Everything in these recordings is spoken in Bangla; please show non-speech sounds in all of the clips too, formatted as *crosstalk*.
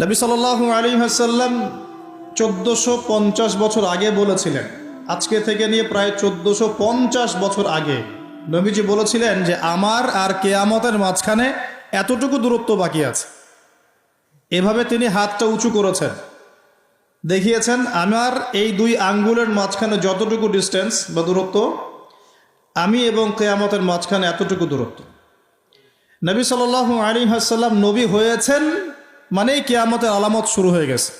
নবী সাল আলী হাসাল্লাম চোদ্দোশো পঞ্চাশ বছর আগে বলেছিলেন, আজকে থেকে নিয়ে প্রায় চোদ্দোশো পঞ্চাশ বছর আগে নবীজি বলেছিলেন যে, আমার আর কেয়ামতের মাঝখানে এতটুকু দূরত্ব বাকি আছে। এভাবে তিনি হাতটা উঁচু করেছেন। দেখিয়েছেন, আমার এই দুই আঙ্গুলের মাঝখানে যতটুকু ডিস্টেন্স বা দূরত্ব, আমি এবং কেয়ামতের মাঝখানে এতটুকু দূরত্ব। নবী সাল আলী হাসাল্লাম নবী হয়েছেন মানেই কেয়ামতের আলামত শুরু হয়ে গেছে।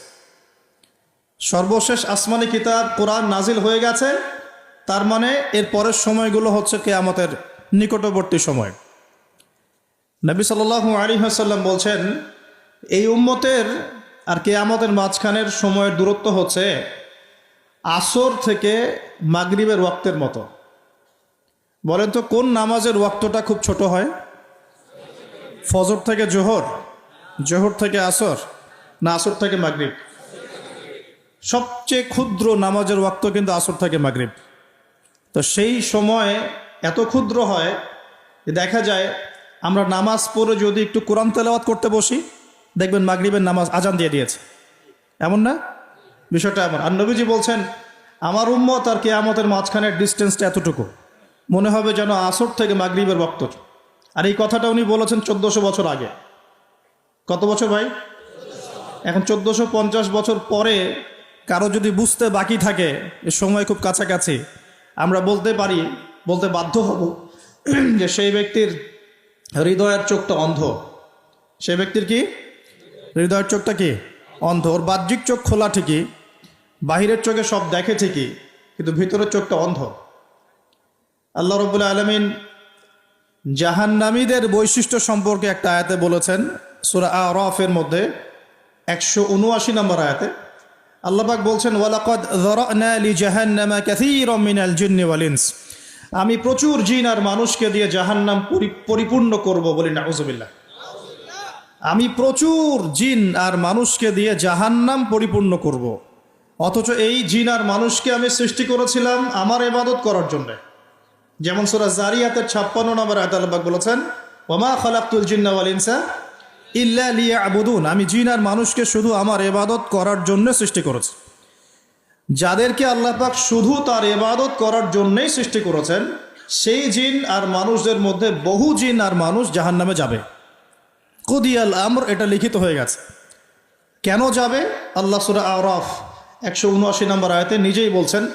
সর্বশেষ আসমানি কিতাব কোরআন নাজিল হয়ে গেছে, তার মানে এর পরের সময়গুলো হচ্ছে কেয়ামতের নিকটবর্তী সময়। নবী সাল আলী হাসাল্লাম বলছেন, এই উম্মতের আর কেয়ামতের মাঝখানের সময়ের দূরত্ব হচ্ছে আসর থেকে মাগরিবের ওয়াক্তের মতো। বলেন তো, কোন নামাজের ওয়াক্তটা খুব ছোট হয়? ফজর থেকে জোহর? জোহর থেকে আসর? না, আসর থেকে মাগরিব। সবচেয়ে ক্ষুদ্র নামাজের ওয়াক্ত কিন্তু আসর থেকে মাগরিব। তো সেই সময় এত ক্ষুদ্র হয় যে দেখা যায় আমরা নামাজ পড়ে যদি একটু কোরআন তেলাওয়াত করতে বসি, দেখবেন মাগরিবের নামাজ আজান দিয়ে দিয়েছে। এমন না? বিষয়টা এমন। আর নবীজি বলছেন, আমার উম্মত আর কেয়ামতের মাঝখানের ডিস্টেন্সটা এতটুকু। মনে হবে যেন আসর থেকে মাগরিবের বক্ত আর এই কথাটা উনি বলেছেন চোদ্দশো বছর আগে। কত বছর ভাই? এখন চোদ্দশো পঞ্চাশ বছর পরে কারও যদি বুঝতে বাকি থাকে, এ সময় খুব কাছাকাছি, আমরা বলতে পারি, বলতে বাধ্য হব *clears throat* যে সেই ব্যক্তির হৃদয়ের চোখটা অন্ধ। সেই ব্যক্তির কি? হৃদয়ের চোখটা কি? অন্ধ। ওর বাহ্যিক চোখ খোলা ঠিকই, বাহিরের চোখে সব দেখে ঠিকই, কিন্তু ভিতরের চোখটা অন্ধ। আল্লাহ রবুল্লা আলমিন জাহান্নামীদের বৈশিষ্ট্য সম্পর্কে একটা আয়াতে বলেছেন সুরা আরফের মধ্যে একশো উনআশি নম্বর আয়াতে আল্লাপাক বলছেন, ওয়ালাকদ আমি প্রচুর জিন আর মানুষকে দিয়ে জাহান্নাম পরি- পরিপূর্ণ করব বলি নাউজুবিল্লাহ। আমি প্রচুর জিন আর মানুষকে দিয়ে জাহান্নাম পরিপূর্ণ করব। অথচ এই জিন আর মানুষকে আমি সৃষ্টি করেছিলাম আমার এবাদত করার জন্য। যেমন সুরা জারিয়াতের ছাপ্পান্ন নম্বর আয়তালবাক বলেছেন ওমা খালাকুল জিন্নাওয়াল ইনসা ইল্লা লিয়া আবুদুন আমি জিন আর মানুষকে শুধু আমার এবাদত করার জন্য সৃষ্টি করেছি। যাদেরকে আল্লাহ পাক শুধু তার এবাদত করার জন্যই সৃষ্টি করেছেন, সেই জিন আর মানুষদের মধ্যে বহু জিন আর মানুষ জাহান নামে যাবে। কুদিয়াল আমর, এটা লিখিত হয়ে গেছে। কেন যাবে? আল্লাহ সুরা আরফ, একশো উনআশি নম্বর আয়তে নিজেই বলছেন,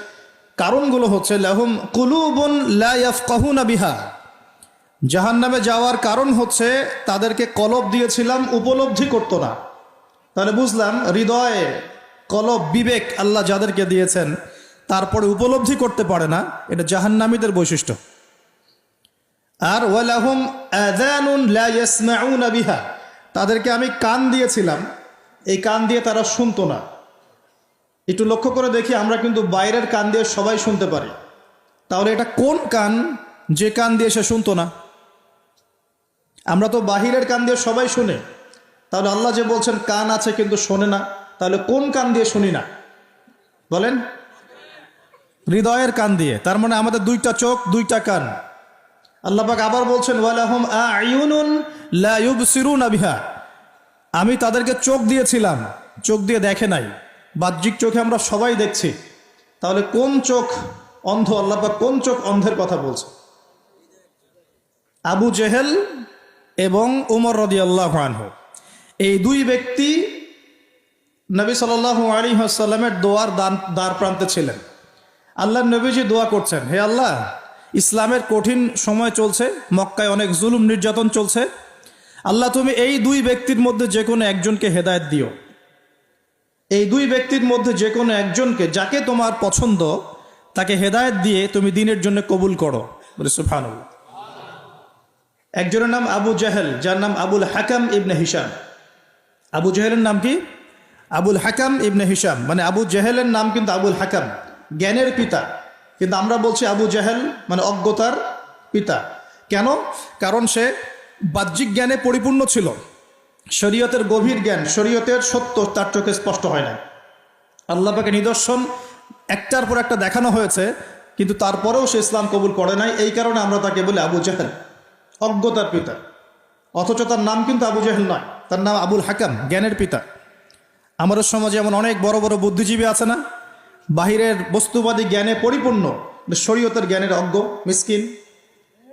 কারণগুলো হচ্ছে, লাহুম কুলুবুন লাফকাহুনা বিহা। জাহান নামে যাওয়ার কারণ হচ্ছে তাদেরকে কলব দিয়েছিলাম, উপলব্ধি করতো না। তাহলে বুঝলাম, হৃদয়ে কলব, বিবেক আল্লাহ যাদেরকে দিয়েছেন, তারপরে উপলব্ধি করতে পারে না, এটা জাহান্নামীদের বৈশিষ্ট্য। আর ওয়ালাহুম বিহা, তাদেরকে আমি কান দিয়েছিলাম, এই কান দিয়ে তারা শুনতো না। একটু লক্ষ্য করে দেখি, আমরা কিন্তু বাইরের কান দিয়ে সবাই শুনতে পারি। তাহলে এটা কোন কান? যে কান দিয়ে সে শুনতো না। আমরা তো বাহিরের কান দিয়ে সবাই শুনে। তাহলে আল্লাহ যে বলছেন কান আছে কিন্তু শোনে না, তাহলে কোন কান দিয়ে শুনি না? বলেন। হৃদয়ের কান দিয়ে, তার মানে আমাদের দুইটা চোখ, দুইটা কান। আল্লাপাক আবার বলছেন, ওয়ালাহুম আয়ুনুন লা ইউবসিরুনা বিহা। আমি তাদেরকে চোখ দিয়েছিলাম, চোখ দিয়ে দেখে নাই। বাহ্যিক চোখে আমরা সবাই দেখছি। তাহলে কোন চোখ অন্ধ? আল্লাপাক কোন চোখ অন্ধের কথা বলছে আবু জেহেল এবং উমর রদি আল্লাহ এই দুই ব্যক্তি নবী সাল আলী আসাল্লামের দোয়ার দান, দ্বার প্রান্তে ছিলেন। আল্লাহ নবীজি দোয়া করছেন, হে আল্লাহ, ইসলামের কঠিন সময় চলছে, মক্কায় অনেক জুলুম নির্যাতন চলছে। আল্লাহ, তুমি এই দুই ব্যক্তির মধ্যে যে কোনো একজনকে হেদায়ত দিও। এই দুই ব্যক্তির মধ্যে যে কোনো একজনকে, যাকে তোমার পছন্দ, তাকে হেদায়ত দিয়ে তুমি দিনের জন্য কবুল করো। বলে সুফানুল্লাহ একজনের নাম আবু জাহেল, যার নাম আবুল হাকাম ইবনে হিসাম আবু জাহেলের নাম কি? আবুল হাকাম ইবনে হিসাম মানে আবু জাহেলের নাম কিন্তু আবুল হাকাম, জ্ঞানের পিতা। কিন্তু আমরা বলছি আবু জাহেল মানে অজ্ঞতার পিতা। কেন? কারণ সে বাহ্যিক জ্ঞানে পরিপূর্ণ ছিল। শরীয়তের গভীর জ্ঞান, শরীয়তের সত্য তার চোখে স্পষ্ট হয় না আল্লাহ পাকে নিদর্শন একটার পর একটা দেখানো হয়েছে, কিন্তু তারপরেও সে ইসলাম কবুল করে নাই। এই কারণে আমরা তাকে বলি আবু জাহেল। অজ্ঞতার পিতা। অথচ তার নাম কিন্তু আবু জাহেল নয়, তার নাম আবুল হাকাম, জ্ঞানের পিতা। আমাদের সমাজে এমন অনেক বড় বড় বুদ্ধিজীবী আছে না? বাহিরের বস্তুবাদী জ্ঞানে পরিপূর্ণ শরীয়তের জ্ঞানের অজ্ঞ, মিসকিন।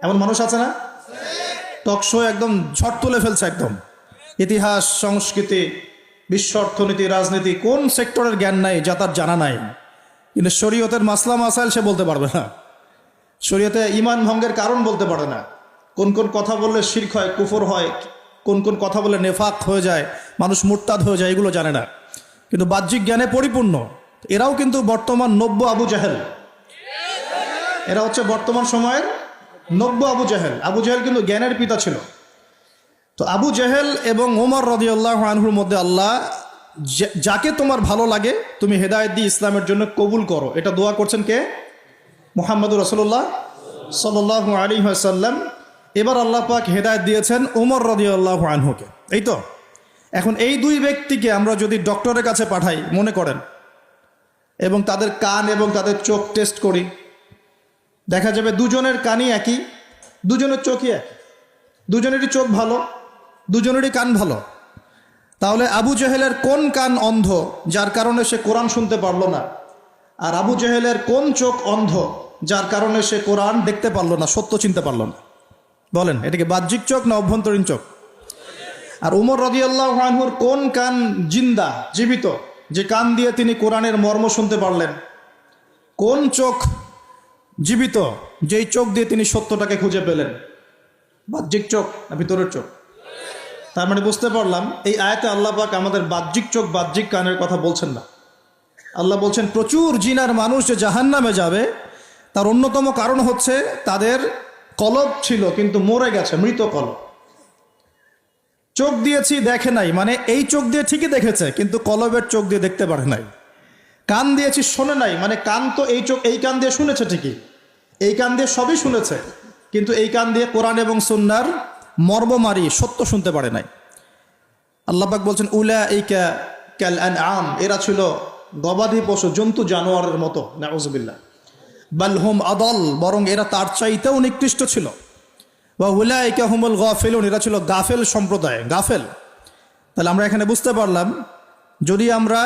এমন মানুষ আছে না? টকশো একদম ঝড় তুলে ফেলছে একদম। ইতিহাস, সংস্কৃতি, বিশ্ব অর্থনীতি, রাজনীতি, কোন সেক্টরের জ্ঞান নাই, যা তার জানা নাই। কিন্তু শরীয়তের মাসলা মাসাইল সে বলতে পারবে না। শরীয়তে ইমান ভঙ্গের কারণ বলতে পারে না। কোন কোন কথা বললে শির্ক হয়, কুফর হয়, কোন কোন কথা বললে নেফাক হয়ে যায়, মানুষ মুরতাদ হয়ে যায়, এগুলো জানে না। কিন্তু বাহ্যিক জ্ঞানে পরিপূর্ণ। এরাও কিন্তু বর্তমান নব্য আবু জাহেল। এরা হচ্ছে বর্তমান সময়ের নব্য আবু জাহেল। আবু জাহেল কিন্তু জ্ঞানের পিতা ছিল। তো আবু জাহেল এবং ওমর রদিউল্লাহ আনহুর মধ্যে আল্লাহ যাকে তোমার ভালো লাগে, তুমি হেদায়ত দিয়ে ইসলামের জন্য কবুল করো। এটা দোয়া করছেন কে? মোহাম্মদুর রসুল্লাহ সাল্লাহ আলী সাল্লাম এবার আল্লাহ পাক হেদায়ত দিয়েছেন ওমর রদিউল্লাহ আনহুকে। এই তো? এখন এই দুই ব্যক্তিকে আমরা যদি ডক্টরের কাছে পাঠাই, মনে করেন, এবং তাদের কান এবং তাদের চোখ টেস্ট করি, দেখা যাবে দুজনের কানই একই, দুজনের চোখই এক দুজনেরই চোখ ভালো, দুজনেরই কান ভালো। তাহলে আবু জেহেলের কোন কান অন্ধ, যার কারণে সে কোরআন শুনতে পারল না? আর আবু জেহেলের কোন চোখ অন্ধ, যার কারণে সে কোরআন দেখতে পারল না, সত্য চিনতে পারল না? বলেন, এটাকে বাহ্যিক চোখ না অভ্যন্তরীণ চোখ? আর উমর রদিয়াল্লাহ আনহুর কোন কান জিন্দা, জীবিত, যে কান দিয়ে তিনি কোরআনের মর্ম শুনতে পারলেন? কোন চোখ জীবিত, যেই চোখ দিয়ে তিনি সত্যটাকে খুঁজে পেলেন? বাহ্যিক চোখ না ভিতরের চোখ? তার মানে বুঝতে পারলাম, এই আয়াতে আল্লাহ পাক আমাদের বাহ্যিক চোখ, বাহ্যিক কানের কথা বলছেন না। আল্লাহ বলছেন, প্রচুর জিনার মানুষ যে জাহান নামে যাবে, তার অন্যতম কারণ হচ্ছে তাদের কলব ছিল, কিন্তু মরে গেছে, মৃত কলব। চোখ দিয়েছি দেখে নাই মানে এই চোখ দিয়ে ঠিকই দেখেছে, কিন্তু কলবের চোখ দিয়ে দেখতে পারে নাই। কান দিয়েছি শোনে নাই মানে কান তো এই চোখ, এই কান দিয়ে শুনেছে ঠিকই। এই কান দিয়ে সবই শুনেছে, কিন্তু এই কান দিয়ে কোরআন এবং সুন্নার মর্মমারি, সত্য শুনতে পারে নাই। আল্লাপাক বলছেন উলা ইকা ক্যাল অ্যান আম এরা ছিল গবাদি পশু, জন্তু, জানোয়ারের মতো নাউজবিল্লা বালহুম আদল, বরং এরা তার চাইতেও নিকৃষ্ট ছিল। বা উলা ইকা হুমুল গাফেলুন, এরা ছিল গাফেল সম্প্রদায়, গাফেল। তাহলে আমরা এখানে বুঝতে পারলাম, যদি আমরা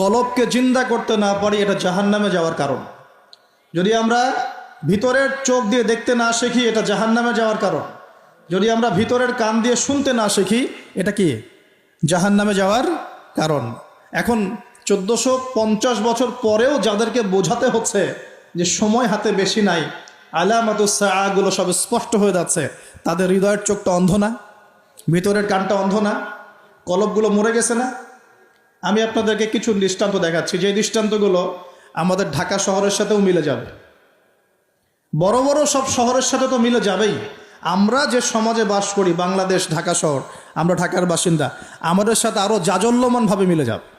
কলবকে জিন্দা করতে না পারি, এটা জাহান নামে যাওয়ার কারণ। যদি আমরা ভিতরের চোখ দিয়ে দেখতে না শিখি, এটা জাহান নামে যাওয়ার কারণ। যদি আমরা ভিতরের কান দিয়ে শুনতে না শিখি, এটা কি? জাহান নামে যাওয়ার কারণ। এখন চোদ্দোশো বছর পরেও যাদেরকে বোঝাতে হচ্ছে যে সময় হাতে বেশি নাই আলামাতুসাগুলো সব স্পষ্ট হয়ে যাচ্ছে। তাদের হৃদয়ের চোখটা অন্ধ না, ভিতরের কানটা অন্ধ না, কলবগুলো মরে গেছে না? আমি আপনাদেরকে কিছু দৃষ্টান্ত দেখাচ্ছি। যে দৃষ্টান্তগুলো আমাদের ঢাকা শহরের সাথেও মিলে যাবে। বড় বড় সব শহরের সাথে তো মিলে যাবেই। আমরা যে সমাজে বাস করি, বাংলাদেশ, ঢাকা শহর, আমরা ঢাকার বাসিন্দা, আমাদের সাথে আরও জাজল্যমানভাবে মিলে যাবে।